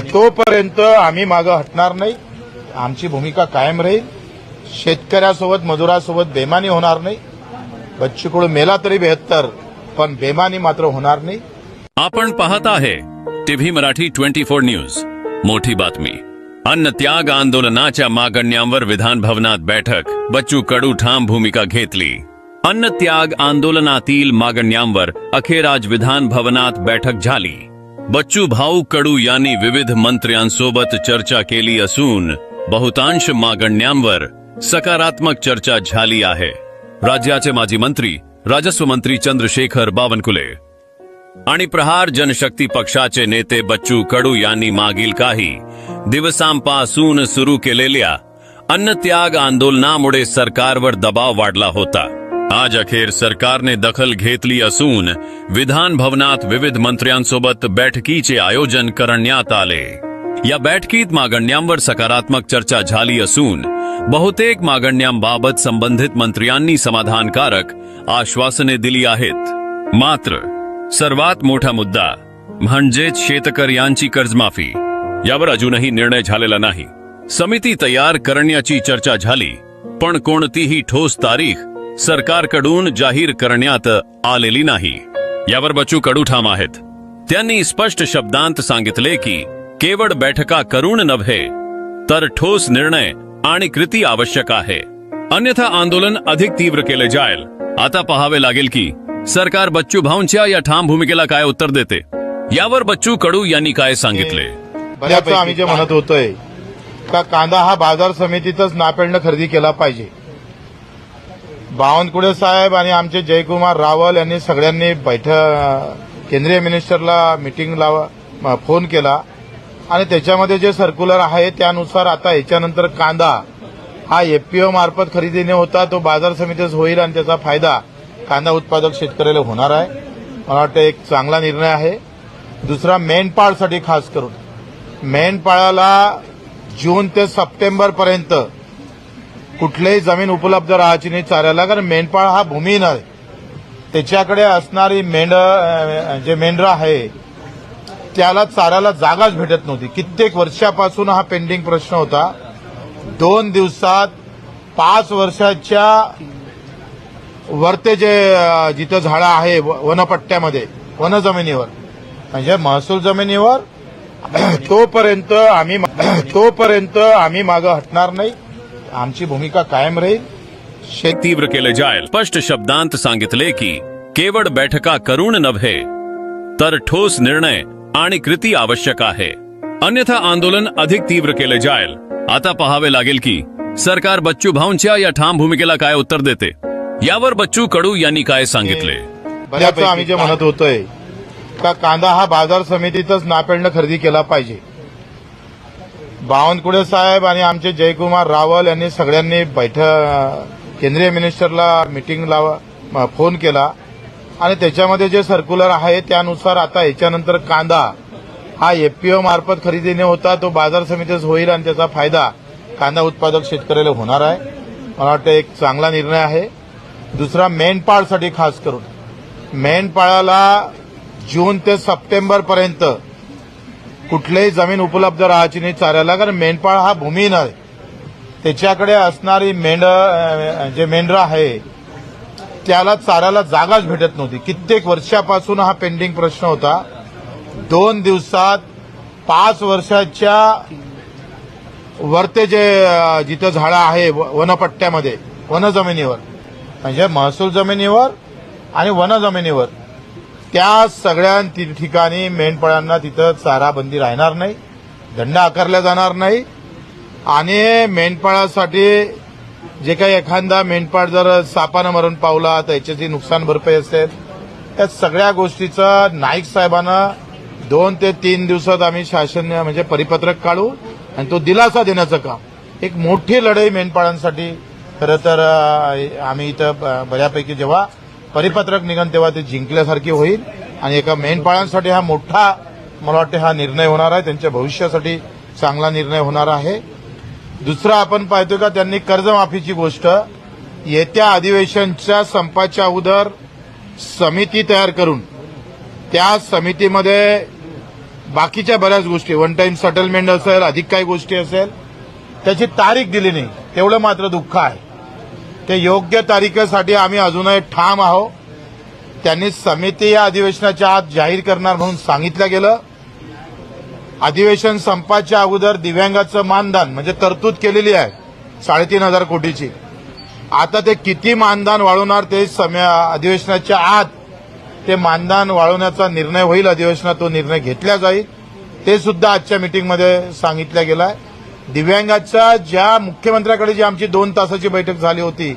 तोपर्यंत आम्ही मागं हटणार नाही. आमची भूमिका कायम राहील. शेतकऱ्यासोबत मजुरासोबत बेमानी होणार नाही. बच्चू मेला तरी बेहत्तर पण बेमानी मात्र होणार नाही. आपण पाहत आहे TV Marathi twenty four news. मोठी बातमी. अन्न त्याग आंदोलनाच्या मागण्यांवर विधान भवनात बैठक. बच्चू कडू ठाम भूमिका घेतली. अन्न त्याग आंदोलनातील मागण्यांवर अखेर आज विधान भवनात बैठक झाली. बच्चू भाऊ कडू यांनी विविध मंत्र्यांसोबत चर्चा केली असून बहुतांश मागण्यांवर सकारात्मक चर्चा झाली आहे. राज्याचे माजी मंत्री राजस्व मंत्री चंद्रशेखर बावनकुले आणि प्रहार जनशक्ती पक्षाचे नेते बच्चू कडू यांनी मागील काही दिवसांपासून सुरू केलेल्या अन्नत्याग आंदोलनामुळे सरकारवर दबाव वाढला होता. आज अखेर सरकारने दखल घेतली असून विधान भवनात विविध मंत्र्यांसोबत बैठकीचे आयोजन करण्यात आले. या बैठकीत मागण्यांवर सकारात्मक चर्चा झाली असून बहुतेक मागण्यांबाबत संबंधित मंत्र्यांनी समाधानकारक आश्वासने दिली आहेत. मात्र सर्वात मोठा मुद्दा म्हणजेच शेतकर यांची कर्जमाफी. यावर अजूनही निर्णय झालेला नाही. समिती तयार करण्याची चर्चा झाली पण कोणतीही ठोस तारीख सरकारकडून जाहीर करण्यात आलेली नाही. यावर बच्चू कडू ठाम आहेत. त्यांनी स्पष्ट शब्दांत सांगितले की केवळ बैठका करून नव्हे तर ठोस निर्णय आणि कृती आवश्यक आहे. अन्यथा आंदोलन अधिक तीव्र केले जाईल. आता पहावे लागेल की सरकार बच्चू भाऊंच्या या ठाम भूमिकेला काय उत्तर देते? यावर बच्चू कडू यांनी काय सांगितले? आम्ही जे म्हणत होतोय का कांदा हा बाजार समितीतच नापेडनं खरेदी केला पाहिजे. बावनकुळे साहेब आणि आमचे जयकुमार रावल यांनी सगळ्यांनी बैठक केंद्रीय मिनिस्टरला मिटिंग लावा फोन केला. आणि त्याच्यामध्ये जे सर्क्युलर आहे त्यानुसार आता याच्यानंतर कांदा हा एफपीओ मार्फत खरेदीने होता तो बाजार समितीच होईल आणि त्याचा फायदा कांदा उत्पादक शेतकऱ्याला होणार आहे. मला वाटतं एक चांगला निर्णय आहे. दुसरा मेंढपाळसाठी खास करून मेंढपाळाला जून ते सप्टेंबरपर्यंत कुठलीही जमीन उपलब्ध राहायची नाही चाऱ्याला कारण मेंढपाळ हा भूमीहीन आहे. त्याच्याकडे असणारी मेंढ जे मेंढरा आहे त्याला चाऱ्याला जागाच भेटत नव्हती. कित्येक वर्षापासून हा पेंडिंग प्रश्न होता. दोन दिवसात पाच वर्षाच्या वरते जे जिथं झाडं आहे व- वनपट्ट्यामध्ये वनजमिनीवर म्हणजे महसूल जमिनीवर तोपर्यंत आम्ही तोपर्यंत आम्ही मागं हटणार नाही. आमची भूमिका कायम राहील. तीव्र केले जाईल. स्पष्ट शब्दांत सांगितले की केवळ बैठका करून नव्हे तर ठोस निर्णय आणि कृती आवश्यक आहे. अन्यथा आंदोलन अधिक तीव्र केले जाईल. आता पहावे लागेल की सरकार बच्चू भाऊंच्या या ठाम भूमिकेला काय उत्तर देते? यावर बच्चू कडू यांनी काय सांगितले? बऱ्याच आम्ही जे म्हणत होतोय का कांदा हा बाजार समितीतच नापेडणं खरेदी केला पाहिजे. बावनकुळे साहेब आणि आमचे जयकुमार रावल यांनी सगळ्यांनी बैठक केंद्रीय मिनिस्टरला मिटिंग लावा फोन केला. आणि त्याच्यामध्ये जे सर्क्युलर आहे त्यानुसार आता याच्यानंतर कांदा हा एफपीओ मार्फत खरेदीने होता तो बाजार समितीच होईल आणि त्याचा फायदा कांदा उत्पादक शेतकऱ्याला होणार आहे. मला वाटतं एक चांगला निर्णय आहे. दुसरा मेंढपाळसाठी खास करून मेंढपाळाला जून ते सप्टेंबरपर्यंत कुठलीही जमीन उपलब्ध राहायची नाही चाऱ्याला कारण मेंढपाळ हा भूमीन आहे त्याच्याकडे असणारी मेंढ जे मेंढरा आहे त्याला चाऱ्याला जागाच भेटत नव्हती. कित्येक वर्षापासून हा पेंडिंग प्रश्न होता. दोन दिवसात पाच वर्षाच्या वरते जे जिथं झाडं आहे व- वनपट्ट्यामध्ये वनजमिनीवर म्हणजे महसूल जमिनीवर आणि वनजमिनीवर त्या सगळ्या ठिकाणी मेंढपाळांना तिथं चाराबंदी राहणार नाही दंड आकारला जाणार नाही. आणि मेंढपाळासाठी जे काही एखादा मेंढपाळ जर सापानं मरण पावला तर याच्याची नुकसान भरपाई असेल त्या सगळ्या गोष्टीचं नाईक साहेबांना दोन ते तीन दिवसात आम्ही शासन म्हणजे परिपत्रक काढू आणि तो दिलासा देण्याचं काम. एक मोठी लढाई मेंढपाळांसाठी. खरं तर आम्ही इथं ब- बऱ्यापैकी जेव्हा परिपत्रक निघन तेव्हा ते जिंकल्यासारखी होईल आणि एका मेंढपाळांसाठी हा मोठा मला वाटते हा निर्णय होणार आहे. त्यांच्या भविष्यासाठी चांगला निर्णय होणार आहे. दुसरा आपण पाहतोय का त्यांनी कर्जमाफीची गोष्ट येत्या अधिवेशनच्या संपाच्या अगोदर समिती तयार करून त्या समितीमध्ये बाकीच्या बऱ्याच गोष्टी वन टाइम सेटलमेंट असेल अधिक काही गोष्टी असेल त्याची तारीख दिली नाही. तेवढं मात्र दुःख आहे. ते योग्य तारीखेसाठी आम्ही अजूनही ठाम आहोत. त्यांनी समिती या अधिवेशनाच्या आत जाहीर करणार म्हणून सांगितलं गेलं. अधिवेशन संपाच्या अगोदर दिव्यांगाचं मानधन म्हणजे तरतूद केलेली आहे साडेतीन हजार कोटीची. आता ते किती मानधन वाढवणार ते अधिवेशनाच्या आत ते मानधन वाढवण्याचा निर्णय होईल अधिवेशनात तो निर्णय घेतला जाईल. ते सुद्धा आजच्या मिटिंगमध्ये सांगितलं गेलं आहे दिव्यांगाच्या ज्या मुख्यमंत्र्याकडे जी आमची दोन तासाची बैठक झाली होती